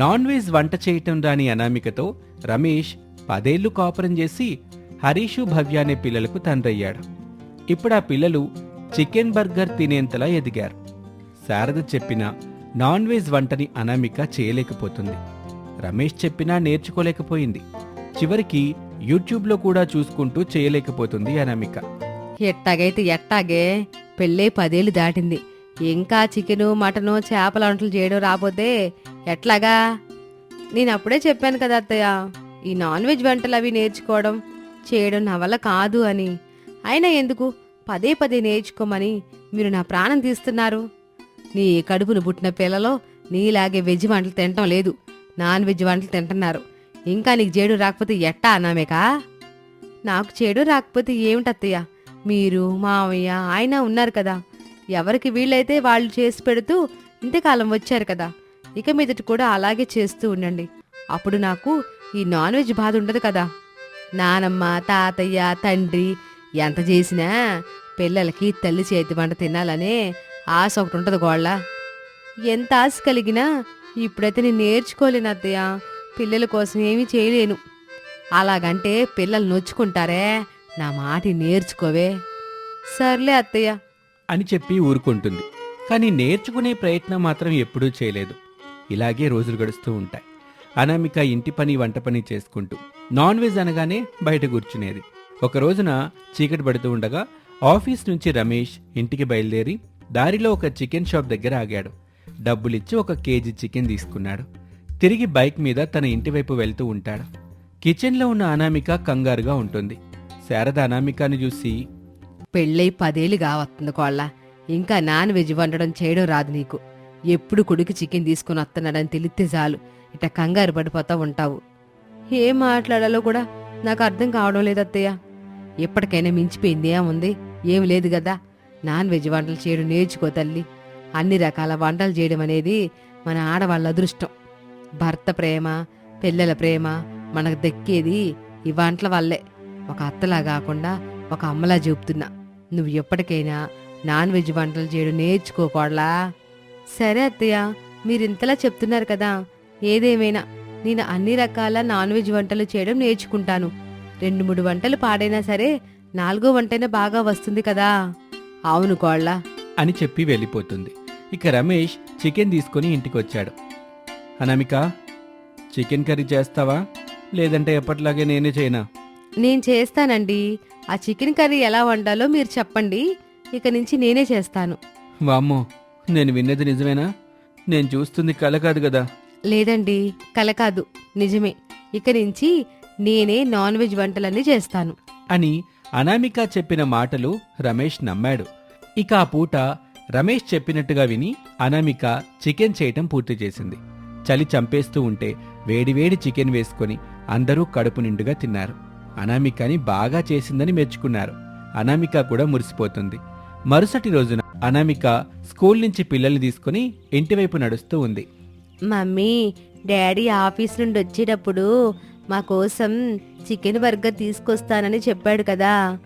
Non veg వంట చేయటం రాని అనామికతో రమేష్ పదేళ్ళు కాపురం చేసి హరీషు భవ్య అనే పిల్లలకు తండ్రయ్యాడు. ఇప్పుడు ఆ పిల్లలు చికెన్ బర్గర్ తినేంతలా ఎదిగారు. శారద చెప్పిన నాన్ వెజ్ వంటని అనామిక చేయలేకపోతుంది. రమేష్ చెప్పినా నేర్చుకోలేకపోయింది. చివరికి యూట్యూబ్లో కూడా చూసుకుంటూ చేయలేకపోతుంది అనామిక. ఎట్టాగైతే ఎట్టాగే పెళ్ళే పదేళ్ళు దాటింది. ఇంకా చికెను మటను చేపల వంటలు చేయడం రాబోతే ఎట్లాగా? నేను అప్పుడే చెప్పాను కదా అత్తయ్య ఈ నాన్ వెజ్ వంటలు అవి నేర్చుకోవడం చేయడం నా వల్ల కాదు అని. అయినా ఎందుకు? పదే పదే నేర్చుకోమని మీరు నా ప్రాణం తీస్తున్నారు. నీ కడుపును పుట్టిన పిల్లలో నీలాగే వెజ్ వంటలు తినటం లేదు. నాన్ వెజ్ వంటలు తింటున్నారు. ఇంకా నీకు చేడు రాకపోతే ఎట్టా అన్నామేకా? నాకు చెడు రాకపోతే ఏమిటత్తయ్య? మీరు మావయ్య ఆయన ఉన్నారు కదా. ఎవరికి వీళ్ళైతే వాళ్ళు చేసి పెడుతూ ఇంతకాలం వచ్చారు కదా ఇక మీదటి కూడా అలాగే చేస్తూ ఉండండి. అప్పుడు నాకు ఈ నాన్ వెజ్ బాధ ఉండదు కదా. నానమ్మ తాతయ్య తండ్రి ఎంత చేసినా పిల్లలకి తల్లి చేతి వంట తినాలనే ఆశ ఒకటి ఉంటుంది గోళ్ళ. ఎంత ఆశ కలిగినా ఇప్పుడైతే నేను నేర్చుకోలేను అత్తయ్య పిల్లల కోసం ఏమీ చేయలేను. అలాగంటే పిల్లలు నొచ్చుకుంటారే నా మాటి నేర్చుకోవే. సర్లే అత్తయ్య. అని చెప్పి ఊరుకుంటుంది. కానీ నేర్చుకునే ప్రయత్నం మాత్రం ఎప్పుడూ చేయలేదు. ఇలాగే రోజులు గడుస్తూ ఉంటాయి. అనామిక ఇంటి పని వంట పని చేసుకుంటూ నాన్ వెజ్ అనగానే బయట కూర్చునేది. ఒక రోజున చీకటి పడుతూ ఉండగా ఆఫీస్ నుంచి రమేష్ ఇంటికి బయలుదేరి దారిలో ఒక చికెన్ షాప్ దగ్గర ఆగాడు. డబ్బులిచ్చి ఒక కేజీ చికెన్ తీసుకున్నాడు. తిరిగి బైక్ మీద తన ఇంటి వైపు వెళ్తూ ఉంటాడు. కిచెన్లో ఉన్న అనామిక కంగారుగా ఉంటుంది. శారద అనామికని చూసి పెళ్ళై పదేళ్ళు కావస్తుంది కోళ్ళ. ఇంకా నాన్ వెజ్ వండడం చేయడం రాదు నీకు. ఎప్పుడు కొడుకు చికెన్ తీసుకుని వస్తున్నాడని తెలిస్తే చాలు. ఇట కంగారు పడిపోతా ఉంటావు. ఏం మాట్లాడాలో కూడా నాకు అర్థం కావడం లేదు అత్తయ్య ఎప్పటికైనా మించిపోయింది ఏముంది? ఏం లేదు కదా నాన్ వెజ్ వంటలు చేయడం నేర్చుకో తల్లి. అన్ని రకాల వంటలు చేయడం అనేది మన ఆడవాళ్ళ అదృష్టం. భర్త ప్రేమ పిల్లల ప్రేమ మనకు దక్కేది ఈ వంటల వల్లే. ఒక అత్తలా కాకుండా ఒక అమ్మలా చూపుతున్నా. నువ్వు ఎప్పటికైనా నాన్ వెజ్ వంటలు చేయడం నేర్చుకోకూడలా సరే అత్తయ్య మీరు ఇంతలా చెప్తున్నారు కదా. ఏదేమైనా నేను అన్ని రకాల నాన్ వెజ్ వంటలు చేయడం నేర్చుకుంటాను. రెండు మూడు వంటలు పాడైనా సరే నాలుగో వంటైనా బాగా వస్తుంది కదా. అవును కోళ్ళ అని చెప్పి వెళ్ళిపోతుంది. ఇక రమేష్ చికెన్ తీసుకుని ఇంటికి వచ్చాడు అనామిక చికెన్ కర్రీ చేస్తావా? లేదంటే ఎప్పటిలాగే నేనే చేయనా? నేను చేస్తానండి. ఆ చికెన్ కర్రీ ఎలా వండాలో మీరు చెప్పండి. ఇక నుంచి నేనే చేస్తాను. వామ్మో నేను విన్నది నిజమేనా? నేను చూస్తుంది కల కాదు కదా. లేదండి కల కాదు నిజమే. ఇక నుంచి నేనే నాన్ వెజ్ వంటలన్నీ చేస్తాను. అని అనామిక చెప్పిన మాటలు రమేష్ నమ్మాడు. ఇక ఆ పూట రమేష్ చెప్పినట్టుగా విని అనామిక చికెన్ చేయటం పూర్తి చేసింది. చలి చంపేస్తూ ఉంటే వేడివేడి చికెన్ వేసుకొని అందరూ కడుపు నిండుగా తిన్నారు. అనామికని బాగా చేసిందని మెచ్చుకున్నారు. అనామిక కూడా మురిసిపోతుంది. మరుసటి రోజున అనామిక స్కూల్ నుంచి పిల్లల్ని తీసుకుని ఇంటివైపు నడుస్తూ ఉంది. మమ్మీ డాడీ ఆఫీస్ నుండి వచ్చేటప్పుడు మా కోసం చికెన్ బర్గర్ తీసుకొస్తానని చెప్పాడు కదా.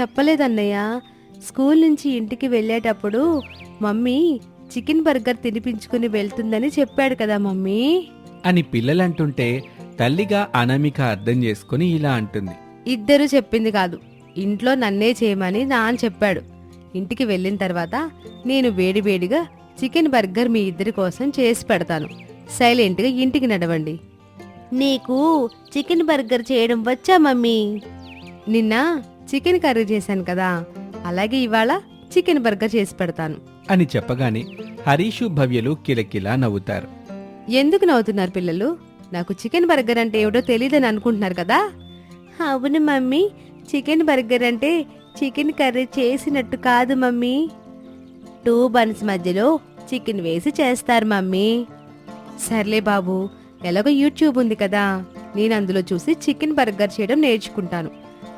చెప్పలేదన్నయ్య. స్కూల్ నుంచి ఇంటికి వెళ్ళేటప్పుడు మమ్మీ చికెన్ బర్గర్ తినిపించుకుని వెళ్తుందని చెప్పాడు కదా మమ్మీ. అని పిల్లలంటుంటే తల్లిగా అనామిక అర్థం చేసుకుని ఇలా అంటుంది. ఇద్దరు చెప్పింది కాదు. ఇంట్లో నన్నే చేయమని నాన్న చెప్పాడు. ఇంటికి వెళ్ళిన తర్వాత నేను వేడివేడిగా చికెన్ బర్గర్ మీ ఇద్దరి కోసం చేసి పెడతాను. సైలెంట్గా ఇంటికి నడవండి. నీకు చికెన్ బర్గర్ చేయడం వచ్చా మమ్మీ? నిన్న చికెన్ కర్రీ చేశాను కదా అలాగే ఇవాళ చికెన్ బర్గర్ చేసి పెడతాను. అని చెప్పగానే హరీషు భవ్యలు కిలకిలా నవ్వుతారు. ఎందుకు నవ్వుతున్నారు పిల్లలు? నాకు చికెన్ బర్గర్ అంటే ఏమిటో తెలియదని అనుకుంటున్నారు కదా? అవును మమ్మీ. చికెన్ బర్గర్ అంటే చికెన్ కర్రీ చేసినట్టు కాదు మమ్మీ. టూ బన్స్ మధ్యలో చికెన్ వేసి చేస్తారు మమ్మీ. సర్లే బాబు ఎలాగో యూట్యూబ్ ఉంది కదా. నేను అందులో చూసి చికెన్ బర్గర్ చేయడం నేర్చుకుంటాను.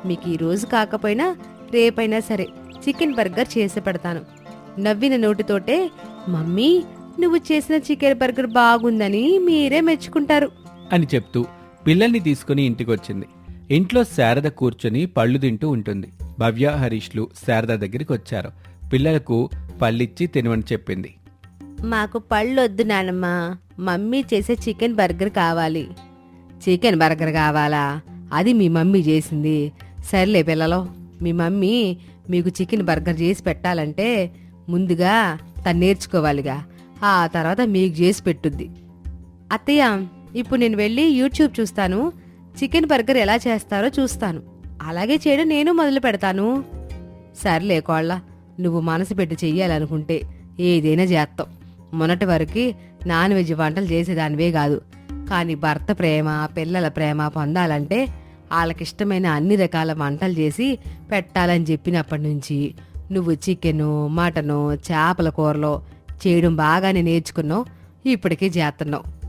మీకు ఈ రోజు కాకపోయినా రేపైనా సరే చికెన్ బర్గర్ చేసి పెడతాను. నవ్విన నోటితోటే మమ్మీ నువ్వు చేసిన చికెన్ బర్గర్ బాగుందని మీరే మెచ్చుకుంటారు. అని చెప్తూ పిల్లల్ని తీసుకుని ఇంటికొచ్చింది. ఇంట్లో శారద కూర్చొని పళ్ళు తింటూ ఉంటుంది. భవ్య హరీష్లు శారద దగ్గరికి వచ్చారు పిల్లలకు పళ్ళిచ్చి తినమని చెప్పింది. మాకు పళ్ళు వద్దు నానమ్మ. మమ్మీ చేసే చికెన్ బర్గర్ కావాలి. చికెన్ బర్గర్ కావాలా? అది మీ మమ్మీ చేసింది. సర్లే పిల్లలు మీ మమ్మీ మీకు చికెన్ బర్గర్ చేసి పెట్టాలంటే ముందుగా తను నేర్చుకోవాలిగా. ఆ తర్వాత మీకు చేసి పెట్టుద్ది. అత్తయ్య ఇప్పుడు నేను వెళ్ళి యూట్యూబ్ చూస్తాను. చికెన్ బర్గర్ ఎలా చేస్తారో చూస్తాను. అలాగే చేయడం నేను మొదలు పెడతాను. సర్లే కోళ్ళ నువ్వు మనసు పెట్టి చెయ్యాలనుకుంటే ఏదైనా చేస్తాం మొన్నటి వరకు నాన్ వెజ్ వంటలు చేసేదానివే కాదు. కానీ భర్త ప్రేమ పిల్లల ప్రేమ పొందాలంటే వాళ్ళకిష్టమైన అన్ని రకాల వంటలు చేసి పెట్టాలని చెప్పినప్పటి నుంచి నువ్వు చికెను మటను చేపల కూరలో చేయడం బాగానే నేర్చుకున్నావు. ఇప్పటికీ చేస్తున్నావు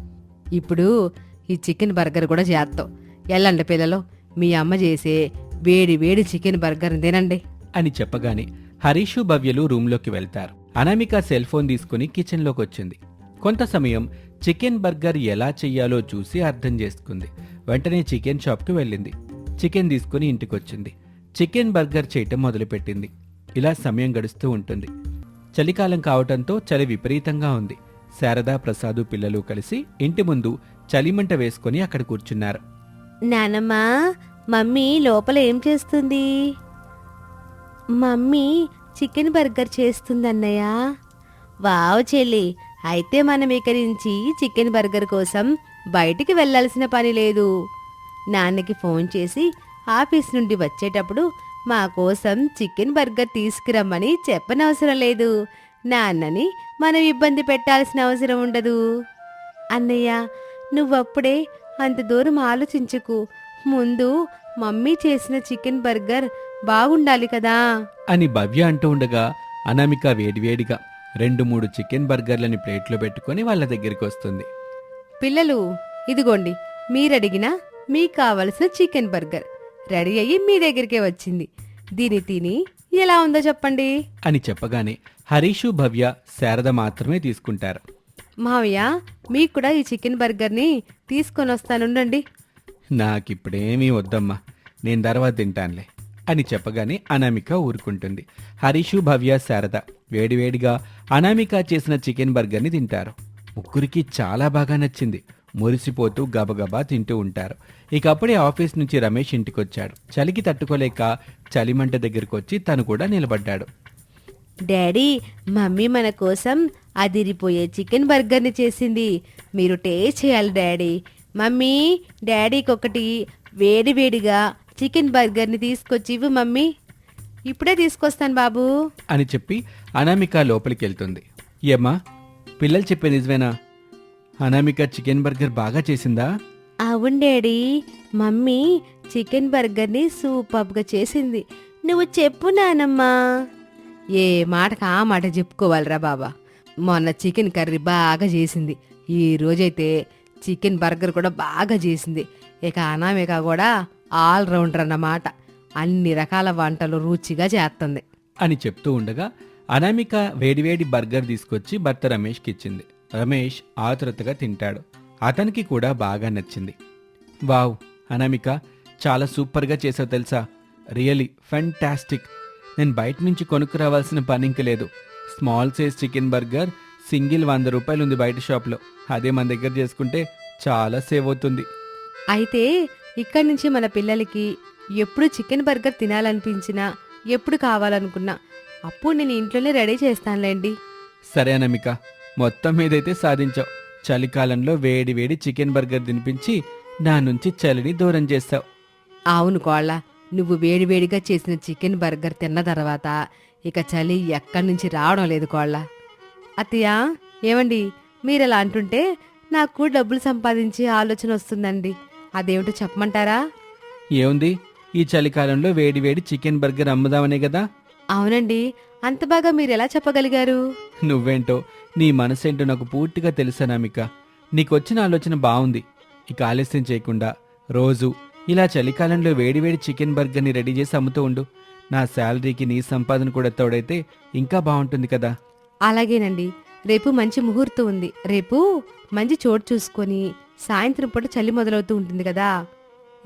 ఇప్పుడు ఈ చికెన్ బర్గర్ కూడా చేద్దాం ఎల్లండి పిల్లలు మీ అమ్మ చేసే వేడి వేడి చికెన్ బర్గర్ తినండి. అని చెప్పగానే హరీషు భవ్యలు రూంలోకి వెళ్తారు. అనామిక సెల్ ఫోన్ తీసుకుని కిచెన్లోకి వచ్చింది. కొంత సమయం చికెన్ బర్గర్ ఎలా చెయ్యాలో చూసి అర్థం చేసుకుంది. వెంటనే చికెన్ షాప్కి వెళ్ళింది. చికెన్ తీసుకుని ఇంటికొచ్చింది. చికెన్ బర్గర్ చేయటం మొదలుపెట్టింది. ఇలా సమయం గడుస్తూ ఉంటుంది. చలికాలం కావటంతో చలి విపరీతంగా ఉంది. శారదా ప్రసాదు పిల్లలు కలిసి ఇంటి ముందు చలిమంట వేసుకుని అక్కడ కూర్చున్నారు. నానమ్మ మమ్మీ లోపల ఏం చేస్తుంది? మమ్మీ చికెన్ బర్గర్ చేస్తుందన్నయ్య. వావ్ చెల్లి అయితే మనం ఇక్కడి నుంచి చికెన్ బర్గర్ కోసం బయటికి వెళ్ళాల్సిన పని లేదు. నాన్నకి ఫోన్ చేసి ఆఫీస్ నుండి వచ్చేటప్పుడు మా కోసం చికెన్ బర్గర్ తీసుకురమ్మని చెప్పనవసరం లేదు. నాన్నని మనం ఇబ్బంది పెట్టాల్సిన అవసరం ఉండదు. అన్నయ్య నువ్వప్పుడే అంత దూరం ఆలోచించుకు. ముందు మమ్మీ చేసిన చికెన్ బర్గర్ బాగుండాలి కదా. అని భవ్య అంటూ ఉండగా అనామిక వేడివేడిగా రెండు మూడు చికెన్ బర్గర్లని ప్లేట్లో పెట్టుకొని వాళ్ళ దగ్గరికి వస్తుంది. పిల్లలు ఇదిగోండి మీరడిగిన మీకు కావలసిన చికెన్ బర్గర్ రెడీ అయ్యి మీ దగ్గరికే వచ్చింది. దీని తిని ఎలా ఉందో చెప్పండి. అని చెప్పగానే హరీషు భవ్య శారద మాత్రమే తీసుకుంటారు. మావయ్య మీకు కూడా ఈ చికెన్ బర్గర్ని తీసుకొని వస్తానుండండి నాకిప్పుడేమీ వద్దమ్మా నేను తర్వాత తింటానులే అని చెప్పగానే అనామిక ఊరుకుంటుంది. హరీషు భవ్య శారద వేడివేడిగా అనామిక చేసిన చికెన్ బర్గర్ని తింటారు. ముగ్గురికి చాలా బాగా నచ్చింది. మురిసిపోతూ గబగబా తింటూ ఉంటారు. ఇక అప్పుడే ఆఫీస్ నుంచి రమేష్ ఇంటికొచ్చాడు. చలికి తట్టుకోలేక చలిమంట దగ్గరికి వచ్చి తను కూడా నిలబడ్డాడు. డాడీ మమ్మీ మన కోసం అదిరిపోయే చికెన్ బర్గర్ని చేసింది. మీరు టేస్ట్ చేయాలి డాడీ. మమ్మీ డాడీకి ఒకటి వేడి వేడిగా చికెన్ బర్గర్ని తీసుకొచ్చి ఇవ్వు మమ్మీ. ఇప్పుడే తీసుకొస్తాను బాబు. అని చెప్పి అనామిక లోపలికి వెళ్తుంది. ఏమ్మా పిల్లలు చెప్పే నిజమేనా? అనామిక చికెన్ బర్గర్ బాగా చేసిందా? అవును డాడీ మమ్మీ చికెన్ బర్గర్ని సూపర్గా చేసింది. నువ్వు చెప్పు నానమ్మా. ఏ మాటకు ఆ మాట చెప్పుకోవాలిరా బాబా. మొన్న చికెన్ కర్రీ బాగా చేసింది. ఈ రోజైతే చికెన్ బర్గర్ కూడా బాగా చేసింది. ఇక అనామిక కూడా ఆల్ రౌండర్ అన్నమాట. అన్ని రకాల వంటలు రుచిగా చేస్తుంది. అని చెప్తూ ఉండగా అనామిక వేడివేడి బర్గర్ తీసుకొచ్చి భర్త రమేష్కి ఇచ్చింది. రమేష్ ఆతురతగా తింటాడు. అతనికి కూడా బాగా నచ్చింది. వావ్ అనామిక చాలా సూపర్గా చేసావు తెలుసా? Really fantastic. నేను బయట నుంచి కొనుక్కురావాల్సిన పని ఇంక లేదు. Small size chicken burger single వంద రూపాయలు ఉంది బయట షాప్లో. అదే మన దగ్గర చేసుకుంటే చాలా సేవ్ అవుతుంది. అయితే ఇక్కడి నుంచి మన పిల్లలకి ఎప్పుడు చికెన్ బర్గర్ తినాలనిపించినా ఎప్పుడు కావాలనుకున్నా అప్పుడు నేను ఇంట్లోనే రెడీ చేస్తానులేండి. సరే అనామిక మొత్తం మీదైతే సాధించావు చలికాలంలో వేడి వేడి చికెన్ బర్గర్ తినిపించి నా నుంచి చలిని దూరం చేస్తావు. అవును కోళ్ళ నువ్వు వేడివేడిగా చేసిన చికెన్ బర్గర్ తిన్న తర్వాత ఇక చలి ఎక్కడి నుంచి రావడం లేదు కోళ్ళ. అత్తయ్య ఏమండి? మీరు అలా అంటుంటే నాకు డబ్బులు సంపాదించే ఆలోచన వస్తుందండి. అదేమిటో చెప్పమంటారా? ఏముంది? ఈ చలికాలంలో వేడి వేడి చికెన్ బర్గర్ అమ్ముదామనే కదా? అవునండి. అంత బాగా మీరు ఎలా చెప్పగలిగారు? నువ్వేంటో నీ మనసేంటో నాకు పూర్తిగా తెలుసు అనామిక నీకొచ్చిన ఆలోచన బాగుంది ఇక ఆలస్యం చేయకుండా రోజు ఇలా చలికాలంలో వేడివేడి చికెన్ బర్గర్ని రెడీ చేసి అమ్ముతూ ఉండు. నా శాలరీకి నీ సంపాదన కూడా తోడైతే ఇంకా బాగుంటుంది కదా. అలాగేనండి. రేపు మంచి ముహూర్తం ఉంది. రేపు మంచి చోటు చూసుకొని సాయంత్రం పూట చలి మొదలవుతూ ఉంటుంది కదా.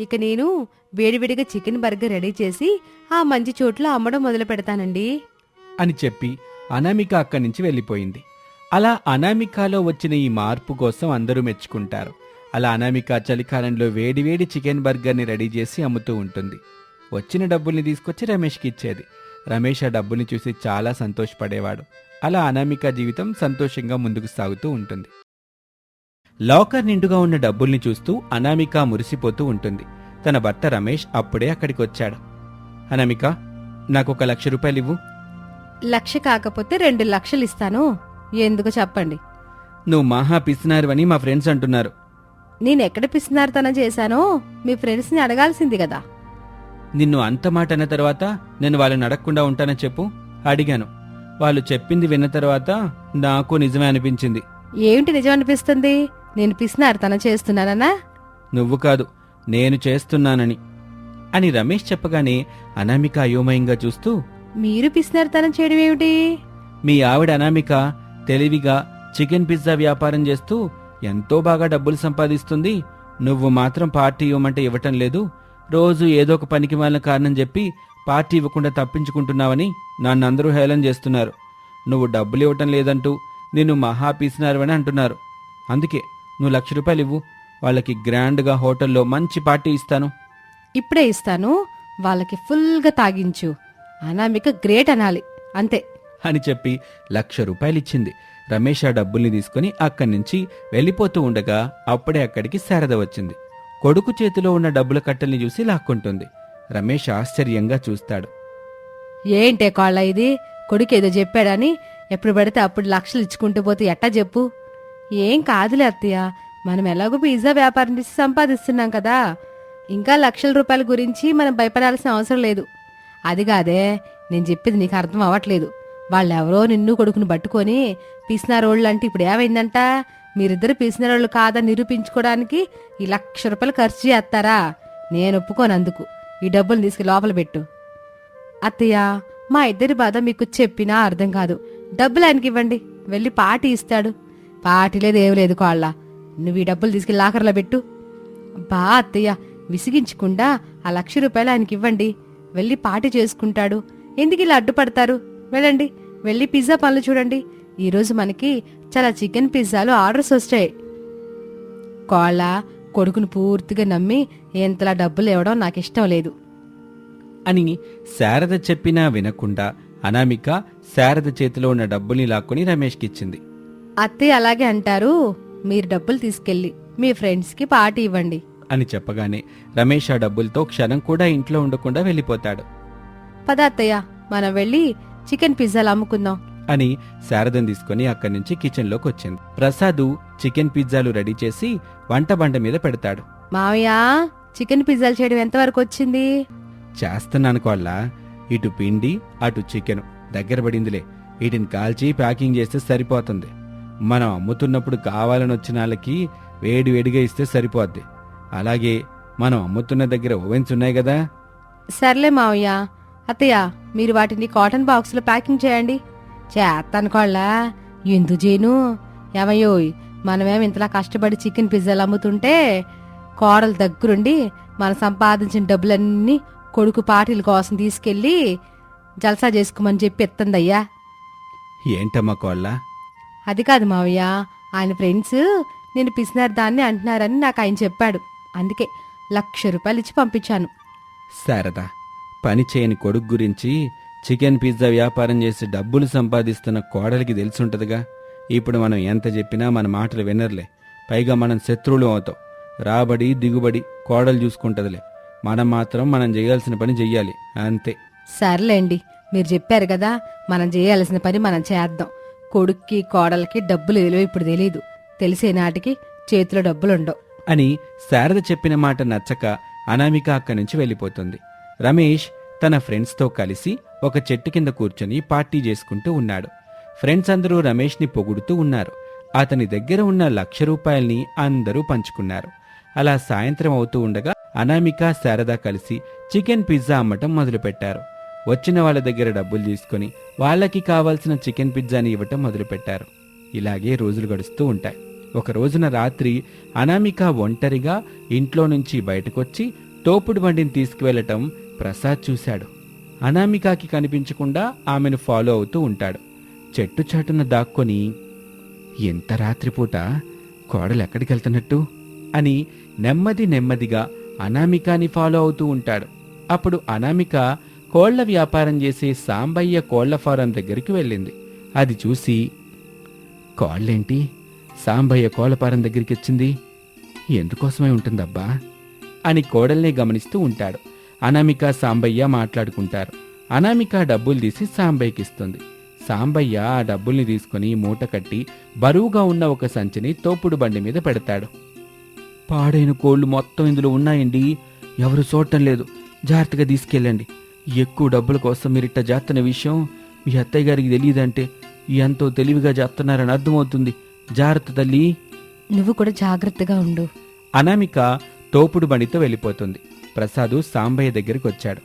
ఇక నేను వేడివేడిగా చికెన్ బర్గర్ రెడీ చేసి ఆ మంచి చోట్లో అమ్మడం మొదలు పెడతానండి. అని చెప్పి అనామిక అక్కడి నుంచి వెళ్ళిపోయింది. అలా అనామికాలో వచ్చిన ఈ మార్పు కోసం అందరూ మెచ్చుకుంటారు. అలా అనామిక చలికాలంలో వేడివేడి చికెన్ బర్గర్ని రెడీ చేసి అమ్ముతూ ఉంటుంది. వచ్చిన డబ్బుల్ని తీసుకొచ్చి రమేష్కి ఇచ్చేది. రమేష్ ఆ డబ్బుల్ని చూసి చాలా సంతోషపడేవాడు. అలా అనామిక జీవితం సంతోషంగా ముందుకు సాగుతూ ఉంటుంది. లాకర్ నిండుగా ఉన్న డబ్బుల్ని చూస్తూ అనామిక మురిసిపోతూ ఉంటుంది. తన భర్త రమేష్ అప్పుడే అక్కడికి వచ్చాడు. అనామిక నాకు ఒక లక్ష రూపాయలు ఇవ్వు. లక్ష కాకపోతే రెండు లక్షలు ఇస్తాను. ఎందుకు చెప్పండి. నువ్వు మహా పిసినారు మా ఫ్రెండ్స్ అంటున్నారు. నేను ఎక్కడ పిసినార్తనం చేశానో మీ ఫ్రెండ్స్ని అడగాల్సింది కదా. నిన్ను అంత మాట అన్న తర్వాత నేను వాళ్ళని అడగకుండా ఉంటానని చెప్పు అడిగాను. వాళ్ళు చెప్పింది విన్న తర్వాత నాకు నిజమే అనిపించింది. ఏమిటి నిజం అనిపిస్తుంది? నేను పిసినార్తనం చేస్తున్నానన్నా? నువ్వు కాదు నేను చేస్తున్నానని. అని రమేష్ చెప్పగానే అనామిక అయోమయంగా చూస్తూ మీరు పిసినార్తనం చేయడం ఏమిటి మీ ఆవిడ అనామిక తెలివిగా చికెన్ పిజ్జా వ్యాపారం చేస్తూ ఎంతో బాగా డబ్బులు సంపాదిస్తుంది. నువ్వు మాత్రం పార్టీ ఇవ్వమంటే ఇవ్వటం లేదు. రోజు ఏదో ఒక పనికి వాళ్ళ కారణం చెప్పి పార్టీ ఇవ్వకుండా తప్పించుకుంటున్నావని నన్నందరూ హేళన చేస్తున్నారు. నువ్వు డబ్బులు ఇవ్వటం లేదంటూ నిన్ను మహా పీసినారని అంటున్నారు. అందుకే నువ్వు లక్ష రూపాయలు ఇవ్వు. వాళ్ళకి గ్రాండ్గా హోటల్లో మంచి పార్టీ ఇస్తాను. ఇప్పుడే ఇస్తాను. వాళ్ళకి ఫుల్గా తాగించు. అనామిక గ్రేట్ అనాలి. అంతే. అని చెప్పి లక్ష రూపాయలిచ్చింది. రమేష్ ఆ డబ్బుల్ని తీసుకుని అక్కడి నుంచి వెళ్ళిపోతూ ఉండగా అప్పుడే అక్కడికి శారద వచ్చింది. కొడుకు చేతిలో ఉన్న డబ్బుల కట్టల్ని చూసి లాక్కుంటుంది. రమేష్ ఆశ్చర్యంగా చూస్తాడు. ఏంటే కాళ్ళ ఇది? కొడుకు ఏదో చెప్పాడని ఎప్పుడు పడితే అప్పుడు లక్షలు ఇచ్చుకుంటూ పోతే ఎట్టా చెప్పు? ఏం కాదులే అత్తయ్య. మనం ఎలాగో పిజ్జా వ్యాపారం చేసి సంపాదిస్తున్నాం కదా. ఇంకా లక్షల రూపాయల గురించి మనం భయపడాల్సిన అవసరం లేదు. అది కాదే నేను చెప్పేది నీకు అర్థం అవ్వట్లేదు. వాళ్ళెవరో నిన్ను కొడుకును పట్టుకొని పీసినారోళ్ళు అంటే ఇప్పుడు ఏమైందంట? మీరిద్దరు పీసినారోళ్ళు కాదని నిరూపించుకోవడానికి ఈ లక్ష రూపాయలు ఖర్చు చేస్తారా? నేను ఒప్పుకోను అందుకు ఈ డబ్బులు తీసుకు లోపల పెట్టు. అత్తయ్య మా ఇద్దరి బాధ మీకు చెప్పినా అర్థం కాదు. డబ్బులు ఆయనకి ఇవ్వండి. వెళ్ళి పార్టీ ఇస్తాడు. పార్టీ లేదు ఏం లేదు కాళ్ళ. నువ్వు ఈ డబ్బులు తీసుకెళ్ళి లాకర్లో పెట్టు. బా అత్తయ్య విసిగించకుండా ఆ లక్ష రూపాయలు ఆయనకి ఇవ్వండి. వెళ్ళి పార్టీ చేసుకుంటాడు. ఎందుకు ఇలా అడ్డుపడతారు? వెళ్ళండి. వెళ్ళి పిజ్జా పనులు చూడండి. ఈరోజు మనకి చాలా చికెన్ పిజ్జాలు ఆర్డర్స్ వచ్చాయి కోళ్ళ కొడుకును పూర్తిగా నమ్మి ఎంతలా డబ్బులు ఇవ్వడం నాకు ఇష్టం లేదు. అని శారద చెప్పినా వినకుండా అనామిక శారద చేతిలో ఉన్న డబ్బుల్ని లాక్కొని రమేష్కిచ్చింది అత్తయ్య అలాగే అంటారు మీరు డబ్బులు తీసుకెళ్ళి మీ ఫ్రెండ్స్కి పార్టీ ఇవ్వండి. అని చెప్పగానే రమేష్ ఆ డబ్బులతో క్షణం కూడా ఇంట్లో ఉండకుండా వెళ్ళిపోతాడు. పద అత్తయ్య మనం వెళ్ళి చికెన్ పిజ్జాలు అమ్ముకుందాం. అని శారదను తీసుకుని అక్కడి నుంచి కిచెన్లోకి వచ్చింది. ప్రసాదు చికెన్ పిజ్జాలు రెడీ చేసి వంట బండ మీద పెడతాడు. మావయ్య చికెన్ పిజ్జాలు చేయడం ఎంతవరకు వచ్చింది? చేస్తున్నాను కోళ్ళ. ఇటు పిండి అటు చికెన్. దగ్గర పడిందిలే. వీటిని కాల్చి ప్యాకింగ్ చేస్తే సరిపోతుంది. మనం అమ్ముతున్నప్పుడు కావాలని వచ్చిన వాళ్ళకి వేడి వేడిగా ఇస్తే సరిపోద్ది. అలాగే మనం అమ్ముతున్న దగ్గర ఓవెన్స్ ఉన్నాయి కదా? సర్లే మావయ్య. అత్తయ్య మీరు వాటిని కాటన్ బాక్స్లో ప్యాకింగ్ చేయండి. చేస్తాను కోళ్ళ. ఎందుకు చేయను ఏమయ్యోయ్ మనమేం ఇంతలా కష్టపడి చికెన్ పిజ్జాలు అమ్ముతుంటే కోడలు దగ్గరుండి మనం సంపాదించిన డబ్బులన్నీ కొడుకు పార్టీల కోసం తీసుకెళ్ళి జల్సా చేసుకోమని చెప్పి ఎత్తందయ్యా. ఏంటమ్మా కోళ్ళ? అది కాదు మావయ్య ఆయన ఫ్రెండ్స్ నేను పిసినారు దాన్ని అంటున్నారని నాకు ఆయన చెప్పాడు. అందుకే లక్ష రూపాయలు ఇచ్చి పంపించాను. శారదా పని చేయని కొడుకు గురించి చికెన్ పిజ్జా వ్యాపారం చేసి డబ్బులు సంపాదిస్తున్న కోడలికి తెలిసుంటదిగా. ఇప్పుడు మనం ఎంత చెప్పినా మన మాటలు వినర్లే. పైగా మనం శత్రువులు అవుతాం. రాబడి దిగుబడి కోడలు చూసుకుంటదిలే. మనం మాత్రం మనం చేయాల్సిన పని చెయ్యాలి. అంతే. సర్లేండి. మీరు చెప్పారు కదా మనం చేయాల్సిన పని మనం చేద్దాం. కొడుక్కి కోడలకి డబ్బులు విలువ ఇప్పుడు తెలీదు. తెలిసే నాటికి చేతిలో డబ్బులుండవు. అని శారద చెప్పిన మాట నచ్చక అనామిక అక్కడి నుంచి వెళ్ళిపోతుంది. రమేష్ తన ఫ్రెండ్స్తో కలిసి ఒక చెట్టు కింద కూర్చొని పార్టీ చేసుకుంటూ ఉన్నాడు. ఫ్రెండ్స్ అందరూ రమేష్ని పొగుడుతూ ఉన్నారు. అతని దగ్గర ఉన్న లక్ష రూపాయల్ని అందరూ పంచుకున్నారు. అలా సాయంత్రం అవుతూ ఉండగా అనామిక శారద కలిసి చికెన్ పిజ్జా అమ్మటం మొదలుపెట్టారు. వచ్చిన వాళ్ళ దగ్గర డబ్బులు తీసుకొని వాళ్ళకి కావాల్సిన చికెన్ పిజ్జాని ఇవ్వటం మొదలుపెట్టారు. ఇలాగే రోజులు గడుస్తూ ఉంటాయి. ఒక రోజున రాత్రి అనామిక ఒంటరిగా ఇంట్లో నుంచి బయటకొచ్చి తోపుడు బండిని తీసుకువెళ్ళటం ప్రసాద్ చూశాడు. అనామికాకి కనిపించకుండా ఆమెను ఫాలో అవుతూ ఉంటాడు. చెట్టు చాటున దాక్కొని ఎంత రాత్రిపూట కోడలు వెళ్తున్నట్టు? అని నెమ్మది నెమ్మదిగా అనామికాని ఫాలో అవుతూ ఉంటాడు. అప్పుడు అనామిక కోళ్ళ వ్యాపారం చేసే సాంబయ్య కోళ్ళ ఫారం దగ్గరికి వెళ్ళింది. అది చూసి కోళ్ళేంటి? సాంబయ్య కోళ్ళ ఫారం దగ్గరికి వచ్చింది? ఎందుకోసమై ఉంటుందబ్బా? అని కోడల్ని గమనిస్తూ ఉంటాడు. అనామిక సాంబయ్య మాట్లాడుకుంటారు. అనామిక డబ్బులు తీసి సాంబయ్యకి ఇస్తుంది. సాంబయ్య ఆ డబ్బుల్ని తీసుకుని మూట కట్టి బరువుగా ఉన్న ఒక సంచిని తోపుడు బండి మీద పెడతాడు. పాడైన కోళ్ళు మొత్తం ఇందులో ఉన్నాయండి. ఎవరు చూడటం లేదు. జాగ్రత్తగా తీసుకెళ్ళండి. ఎక్కువ డబ్బుల కోసం మీరిట్ట చేస్తున్న విషయం మీ అత్తయ్య గారికి తెలియదంటే ఎంతో తెలివిగా చేస్తున్నారని అర్థమవుతుంది. జాగ్రత్త తల్లి. నువ్వు కూడా జాగ్రత్తగా ఉండు. అనామిక తోపుడు బండితో వెళ్ళిపోతుంది. ప్రసాదు సాంబయ్య దగ్గరికి వచ్చాడు.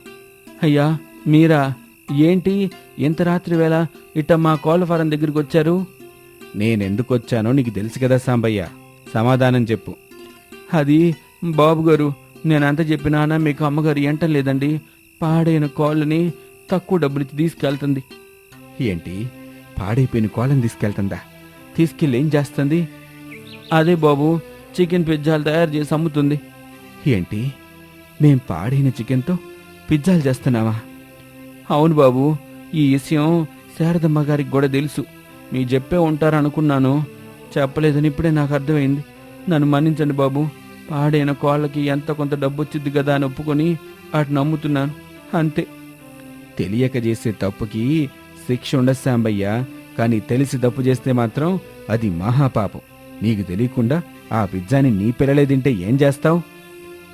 అయ్యా మీరా? ఏంటి? ఇంత రాత్రి వేళ ఇట్ట మా కోళ్ళ ఫారం దగ్గరికి వచ్చారు? నేనెందుకు వచ్చానో నీకు తెలుసు కదా సాంబయ్య. సమాధానం చెప్పు. అది బాబు గారు నేనంత చెప్పినానా మీకు అమ్మగారు ఎంటం లేదండి. పాడైన కోళ్ళని తక్కువ డబ్బులిచ్చి తీసుకెళ్తుంది. ఏంటి? పాడైపోయిన కోళ్ళని తీసుకెళ్తుందా? తీసుకెళ్ళి ఏం చేస్తుంది? అదే బాబు చికెన్ పిజ్జాలు తయారు చేసి అమ్ముతుంది. ఏంటి? మేం పాడైన చికెన్తో పిజ్జాలు చేస్తున్నావా? అవును బాబు ఈ విషయం శారదమ్మ గారికి కూడా తెలుసు. మీ చెప్పే ఉంటారనుకున్నాను. చెప్పలేదని ఇప్పుడే నాకు అర్థమైంది. నన్ను మన్నించండి బాబు. పాడైన కోళ్ళకి ఎంత కొంత డబ్బు వచ్చింది కదా అని ఒప్పుకొని వాటిని నమ్ముతున్నాను అంతే. తెలియక చేసే తప్పుకి శిక్ష ఉండదు సాంబయ్య కానీ తెలిసి తప్పు చేస్తే మాత్రం అది మహాపాపం. నీకు తెలియకుండా ఆ పిజ్జాని నీ పిల్లలే తింటే ఏం చేస్తావు?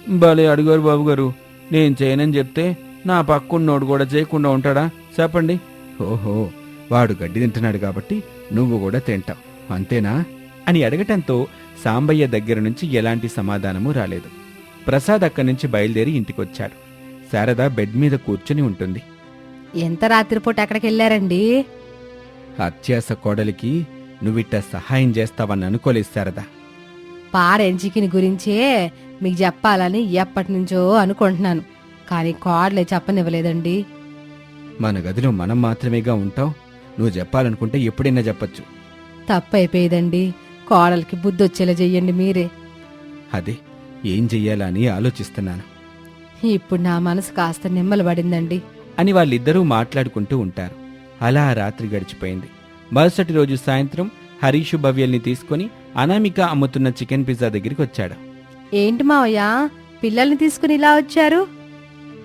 భలే అడుగారు బాబు గారు నేను చేయనని చెప్తే నా పక్కున్నోడు కూడా చేయకుండా ఉంటాడా? చెప్పండి. ఓహో వాడు గడ్డి తింటున్నాడు కాబట్టి నువ్వు కూడా తింటావు. అంతేనా? అని అడగటంతో సాంబయ్య దగ్గర నుంచి ఎలాంటి సమాధానము రాలేదు. ప్రసాద్ అక్కడి నుంచి బయలుదేరి ఇంటికొచ్చాడు. శారద బెడ్ మీద కూర్చుని ఉంటుంది. ఎంత రాత్రిపూట ఎక్కడికి వెళ్ళారండి అత్యాస కోడలికి నువ్విట్ట సహాయం చేస్తావని అనుకోలేదు శారదా. పాడైన చికెన్ గురించే మీకు చెప్పాలని ఎప్పటి నుంచో అనుకుంటున్నాను. కానీ కోడలే చెప్పనివ్వలేదండి. మన గదిలో మనం మాత్రమేగా ఉంటావు నువ్వు చెప్పాలనుకుంటే ఎప్పుడైనా చెప్పొచ్చు. తప్పైపోయేదండి. కోడలికి బుద్ధి వచ్చేలా చెయ్యండి మీరే. అదే ఏం చెయ్యాలా అని ఆలోచిస్తున్నాను. ఇప్పుడు నా మనసు కాస్త నిమ్మలబడిందండి. అని వాళ్ళిద్దరూ మాట్లాడుకుంటూ ఉంటారు. అలా ఆ రాత్రి గడిచిపోయింది. మరుసటి రోజు సాయంత్రం హరీషు భవ్యల్ని తీసుకొని అనామిక అమ్ముతున్న చికెన్ పిజ్జా దగ్గరికి వచ్చాడు. ఏంటి మావయ్య? పిల్లల్ని తీసుకుని ఇలా వచ్చారు?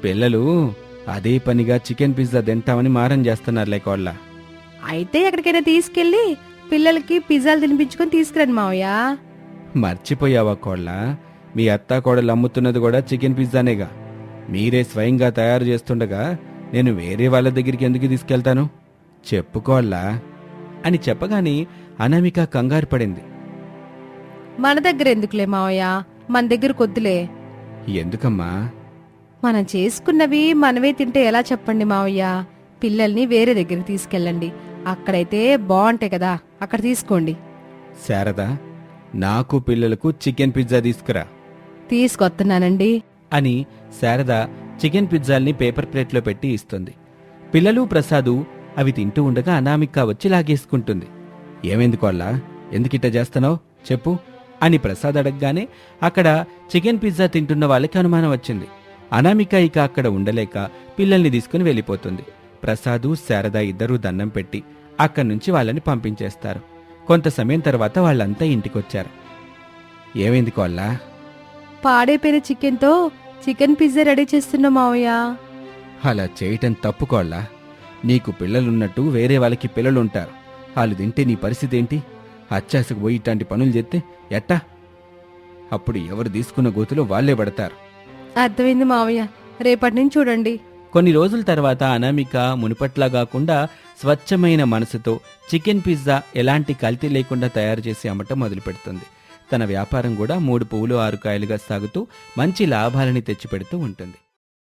పిల్లలు అదే పనిగా చికెన్ పిజ్జా తింటామని మారం చేస్తున్నారు లేకోళ్ళ అయితే ఎక్కడికైనా తీసుకెళ్ళి పిల్లలకి పిజ్జాలు తినిపించుకొని తీసుకురండి మావయ్య. మర్చిపోయావా కోళ్ళ? మీ అత్తా కోడలు అమ్ముతున్నది కూడా చికెన్ పిజ్జానేగా. మీరే స్వయంగా తయారు చేస్తుండగా నేను వేరే వాళ్ళ దగ్గరికి ఎందుకు తీసుకెళ్తాను? చెప్పుకోళ్ళా అని చెప్పగానే అనామిక కంగారు పడింది. మన దగ్గర ఎందుకులే మావయ్య? మన దగ్గర కొద్దులే. ఎందుకమ్మా? మనం చేసుకున్నవి మనమే తింటే ఎలా చెప్పండి మావయ్య? పిల్లల్ని వేరే దగ్గరికి తీసుకెళ్ళండి. అక్కడైతే బాగుంటాయి కదా అక్కడ తీసుకోండి. శారదా నాకు పిల్లలకు చికెన్ పిజ్జా తీసుకురా. తీసుకొస్తున్నానండి. అని శారద చికెన్ పిజ్జాల్ని పేపర్ ప్లేట్లో పెట్టి ఇస్తుంది. పిల్లలు ప్రసాదు అవి తింటూ ఉండగా అనామిక వచ్చి లాగేసుకుంటుంది. ఏమైంది కోళ్ళ ఎందుకిట్ట చేస్తున్నావు? చెప్పు. అని ప్రసాద్ అడగగానే అక్కడ చికెన్ పిజ్జా తింటున్న వాళ్ళకి అనుమానం వచ్చింది. అనామిక ఇక అక్కడ ఉండలేక పిల్లల్ని తీసుకుని వెళ్ళిపోతుంది. ప్రసాదు శారద ఇద్దరూ దండం పెట్టి అక్కడి నుంచి వాళ్ళని పంపించేస్తారు. కొంత సమయం తర్వాత వాళ్ళంతా ఇంటికొచ్చారు. ఏమైంది కోళ్ళ? పాడైపోయిన చికెన్తో చికెన్ పిజ్జా రెడీ చేస్తున్నా మావయ్య. అలా చేయటం తప్పుకోళ్ళ నీకు పిల్లలున్నట్టు వేరే వాళ్ళకి పిల్లలుంటారు. వాళ్ళు తింటే నీ పరిస్థితి ఏంటి? అత్యాసకు పోయి ఇట్లాంటి పనులు చేస్తే ఎట్టా? అప్పుడు ఎవరు తీసుకున్న గోతులో వాళ్ళే పడతారు. అర్థమైంది మావయ్య. రేపటి నుంచి చూడండి. కొన్ని రోజుల తర్వాత అనామిక మునుపట్లా కాకుండా స్వచ్ఛమైన మనసుతో చికెన్ పిజ్జా ఎలాంటి కల్తీ లేకుండా తయారు చేసి అమ్మటం మొదలుపెడుతుంది. తన వ్యాపారం కూడా మూడు పువ్వులు ఆరు కాయలుగా సాగుతూ మంచి లాభాలని తెచ్చిపెడుతూ ఉంటుంది.